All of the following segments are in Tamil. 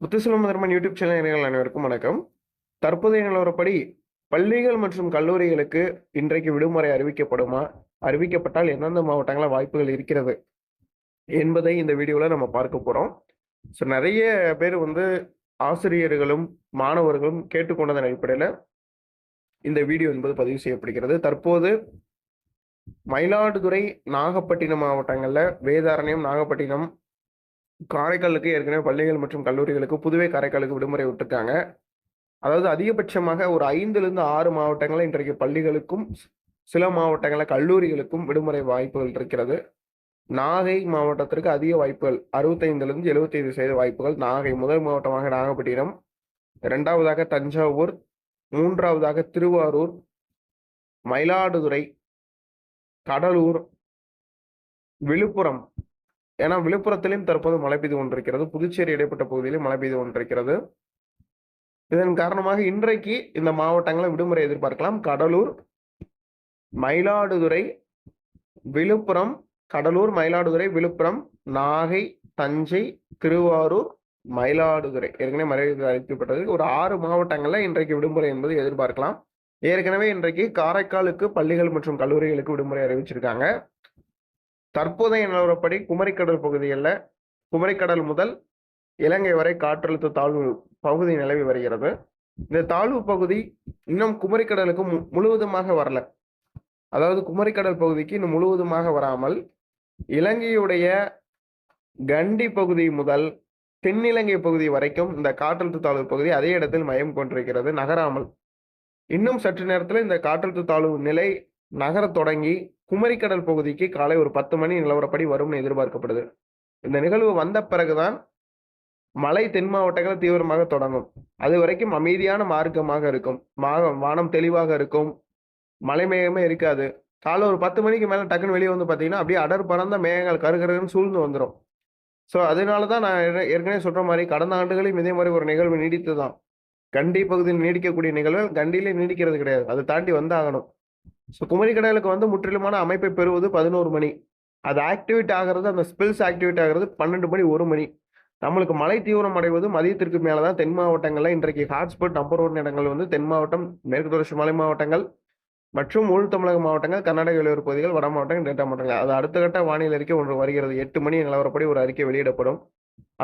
முத்துசுலம் தர்மன் யூடியூப் சேனல் அனைவருக்கும் வணக்கம். தற்போதைய நிலவரப்படி பள்ளிகள் மற்றும் கல்லூரிகளுக்கு இன்றைக்கு விடுமுறை அறிவிக்கப்படுமா? அறிவிக்கப்பட்டால் எந்தெந்த மாவட்டங்களில் வாய்ப்புகள் இருக்கிறது? என்பதை இந்த வீடியோவில் நம்ம பார்க்க போகிறோம் ஸோ நிறைய பேர் வந்து ஆசிரியர்களும் மாணவர்களும் கேட்டுக்கொண்டதன் அடிப்படையில் இந்த வீடியோ என்பது பதிவு செய்யப்படுகிறது. தற்போது மயிலாடுதுறை நாகப்பட்டினம் மாவட்டங்களில் வேதாரண்யம் நாகப்பட்டினம் காரைக்காலுக்கு ஏற்கனவே பள்ளிகள் மற்றும் கல்லூரிகளுக்கு புதுவை காரைக்காலுக்கு விடுமுறை விட்டுருக்காங்க. அதாவது அதிகபட்சமாக ஒரு ஐந்துலேருந்து ஆறு மாவட்டங்களில் இன்றைக்கு பள்ளிகளுக்கும் சில மாவட்டங்களில் கல்லூரிகளுக்கும் விடுமுறை வாய்ப்புகள் இருக்கிறது. நாகை மாவட்டத்திற்கு அதிக வாய்ப்புகள் அறுபத்தைந்துலேருந்து எழுபத்தைந்து சதவீத வாய்ப்புகள். நாகை முதல் மாவட்டமாக நாகப்பட்டினம் இரண்டாவதாக தஞ்சாவூர் மூன்றாவதாக திருவாரூர் மயிலாடுதுறை கடலூர் விழுப்புரம் ஏன்னா விழுப்புரத்திலும் தற்போது மழை பெய்து கொண்டிருக்கிறது. புதுச்சேரி இடைப்பட்ட பகுதியிலும் மழை பெய்து கொண்டிருக்கிறது. இதன் காரணமாக இன்றைக்கு இந்த மாவட்டங்களை விடுமுறை எதிர்பார்க்கலாம். கடலூர் மயிலாடுதுறை விழுப்புரம் கடலூர் மயிலாடுதுறை விழுப்புரம் நாகை தஞ்சை திருவாரூர் மயிலாடுதுறை. ஏற்கனவே மழை அறிவிக்கப்பட்டது ஒரு ஆறு மாவட்டங்களில் இன்றைக்கு விடுமுறை என்பது எதிர்பார்க்கலாம். ஏற்கனவே இன்றைக்கு காரைக்காலுக்கு பள்ளிகள் மற்றும் கல்லூரிகளுக்கு விடுமுறை அறிவிச்சிருக்காங்க. தற்போதைய நிலவரப்படி குமரிக்கடல் பகுதிகளில் குமரிக்கடல் முதல் இலங்கை வரை காற்றழுத்த தாழ்வு பகுதி நிலவி வருகிறது. இந்த தாழ்வு பகுதி இன்னும் குமரிக்கடலுக்கு மு முழுவதுமாக வரல. அதாவது குமரிக்கடல் பகுதிக்கு இன்னும் முழுவதுமாக வராமல் இலங்கையுடைய கண்டி பகுதி முதல் தென்னிலங்கை பகுதி வரைக்கும் இந்த காற்றழுத்த தாழ்வு பகுதி அதே இடத்தில் மையம் கொண்டிருக்கிறது நகராமல். இன்னும் சற்று நேரத்தில் இந்த காற்றழுத்த தாழ்வு நிலை நகரத் தொடங்கி குமரிக்கடல் பகுதிக்கு காலை ஒரு பத்து மணி நிலவரப்படி வரும்னு எதிர்பார்க்கப்படுது. இந்த நிகழ்வு வந்த பிறகுதான் மழை தென் மாவட்டங்கள் தீவிரமாக தொடங்கும். அது வரைக்கும் அமைதியான மார்க்கமாக இருக்கும். மாக வானம் தெளிவாக இருக்கும். மழை மேகமே இருக்காது. காலை ஒரு பத்து மணிக்கு மேலே டக்குன்னு வெளியே வந்து பார்த்தீங்கன்னா அப்படியே அடர் பறந்த மேகங்கள் கருகருன்னு சூழ்ந்து வந்துடும் ஸோ அதனால தான் நான் ஏற்கனவே சொல்கிற மாதிரி கடந்த ஆண்டுகளையும் இதே மாதிரி ஒரு நிகழ்வு நீடித்து தான் கண்டி பகுதியில் நீடிக்கக்கூடிய நிகழ்வுகள் கண்டியிலே நீடிக்கிறது கிடையாது. அதை தாண்டி வந்தாகணும். ஸோ குமரி கடலுக்கு வந்து முற்றிலுமான அமைப்பை பெறுவது பதினோரு மணி. அது ஆக்டிவேட் ஆகிறது அந்த ஸ்பில்ஸ் ஆக்டிவேட் ஆகிறது பன்னெண்டு மணி ஒரு மணி. நம்மளுக்கு மழை தீவிரம் அடைவது மதியத்திற்கு மேலே தான் தென் மாவட்டங்களில் இன்றைக்கு ஹாட்ஸ்பாட் நம்பர் ஒன் இடங்கள் வந்து தென் மாவட்டம் மேற்கு தொடர்ச்சி மலை மாவட்டங்கள் மற்றும் உள் தமிழக மாவட்டங்கள் கர்நாடக இளையோர் பகுதிகள் வட மாவட்டங்கள் டெல்டா மாவட்டங்கள். அது அடுத்த கட்ட வானிலை அறிக்கை ஒன்று வருகிறது. எட்டு மணி நிலவரப்படி ஒரு அறிக்கை வெளியிடப்படும்.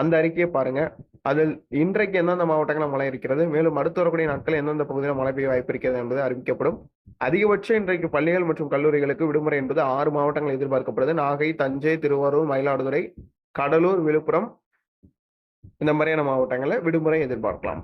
அந்த அறிக்கையை பாருங்க. அதில் இன்றைக்கு எந்தெந்த மாவட்டங்களில் மழை இருக்கிறது? மேலும் அடுத்து வரக்கூடிய நாட்கள் எந்தெந்த பகுதியில் மழை பெய்ய வாய்ப்பு இருக்கிறது என்பது அறிவிக்கப்படும். அதிகபட்சம் இன்றைக்கு பள்ளிகள் மற்றும் கல்லூரிகளுக்கு விடுமுறை என்பது ஆறு மாவட்டங்கள் எதிர்பார்க்கப்படுது. நாகை தஞ்சை திருவாரூர் மயிலாடுதுறை கடலூர் விழுப்புரம் இந்த மாதிரியான மாவட்டங்களில் விடுமுறை எதிர்பார்க்கலாம்.